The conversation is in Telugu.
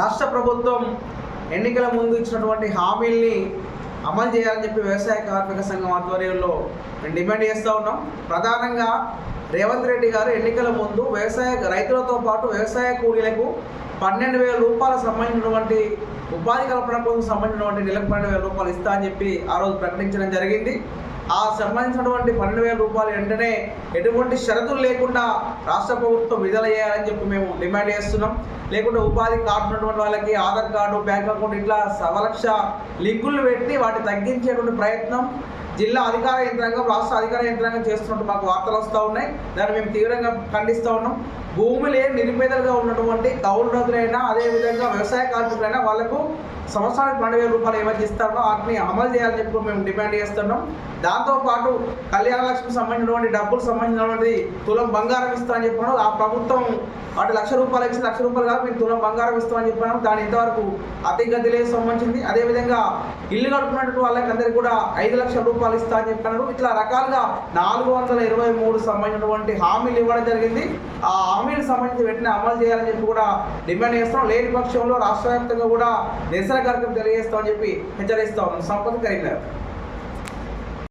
రాష్ట్ర ప్రభుత్వం ఎన్నికల ముందు ఇచ్చినటువంటి హామీల్ని అమలు చేయాలని చెప్పి వ్యవసాయ కార్మిక సంఘం ఆధ్వర్యంలో మేము డిమాండ్ చేస్తూ ఉన్నాం. ప్రధానంగా రేవంత్ రెడ్డి గారు ఎన్నికల ముందు వ్యవసాయ రైతులతో పాటు వ్యవసాయ కూలీలకు పన్నెండు వేల రూపాయలకు సంబంధించినటువంటి ఉపాధి కల్పన కోసం సంబంధించినటువంటి నెలకు పన్నెండు వేల రూపాయలు ఇస్తా అని చెప్పి ఆ రోజు ప్రకటించడం జరిగింది. ఆ సంబంధించినటువంటి పన్నెండు వేల రూపాయలు వెంటనే ఎటువంటి షరతులు లేకుండా రాష్ట్ర ప్రభుత్వం విడుదల చేయాలని చెప్పి మేము డిమాండ్ చేస్తున్నాం. లేకుంటే ఉపాధి కార్డు ఉన్నటువంటి వాళ్ళకి ఆధార్ కార్డు బ్యాంక్ అకౌంట్ ఇట్లా సవలక్ష లింకులు పెట్టి వాటిని తగ్గించేటువంటి ప్రయత్నం. జిల్లా అధికార యంత్రాంగం రాష్ట్ర అధికార యంత్రాంగం చేస్తున్నట్టు మాకు వార్తలు వస్తూ ఉన్నాయి. దాన్ని మేము తీవ్రంగా ఖండిస్తూ ఉన్నాం. భూములే నిరుపేదలుగా ఉన్నటువంటి కౌలు రైతులైనా అదేవిధంగా వ్యవసాయ కార్మికులైనా వాళ్ళకు సంవత్సరానికి రెండు వేల రూపాయలు ఏమైతే ఇస్తారో వాటిని అమలు చేయాలని చెప్పి మేము డిమాండ్ చేస్తున్నాం. దాంతోపాటు కళ్యాణ లక్ష్మికి సంబంధించినటువంటి డబ్బులు సంబంధించినటువంటి తులం బంగారం ఇస్తామని చెప్పాను ఆ ప్రభుత్వం వాటి లక్ష రూపాయలు ఇచ్చి లక్ష రూపాయలు కాదు మేము తులం బంగారం ఇస్తామని చెప్పాను. దాని ఇంతవరకు అతిగతి లేదు సంబంధించింది. అదేవిధంగా ఇల్లు కడుపునటువంటి వాళ్ళకి అందరికీ కూడా ఐదు లక్షల రూపాయలు ఇస్తా అని చెప్పాను ఇట్లా రకాలుగా నాలుగు వందల ఇరవై మూడు సంబంధించినటువంటి హామీలు ఇవ్వడం జరిగింది. ఆ హామీలకు సంబంధించి వెంటనే అమలు చేయాలని చెప్పి కూడా డిమాండ్ చేస్తాం. లేని పక్షంలో రాష్ట్ర వ్యాప్తంగా కూడా నిరసన కార్యక్రమం తెలియజేస్తామని చెప్పి హెచ్చరిస్తాం. సంపద కరీంనగర్.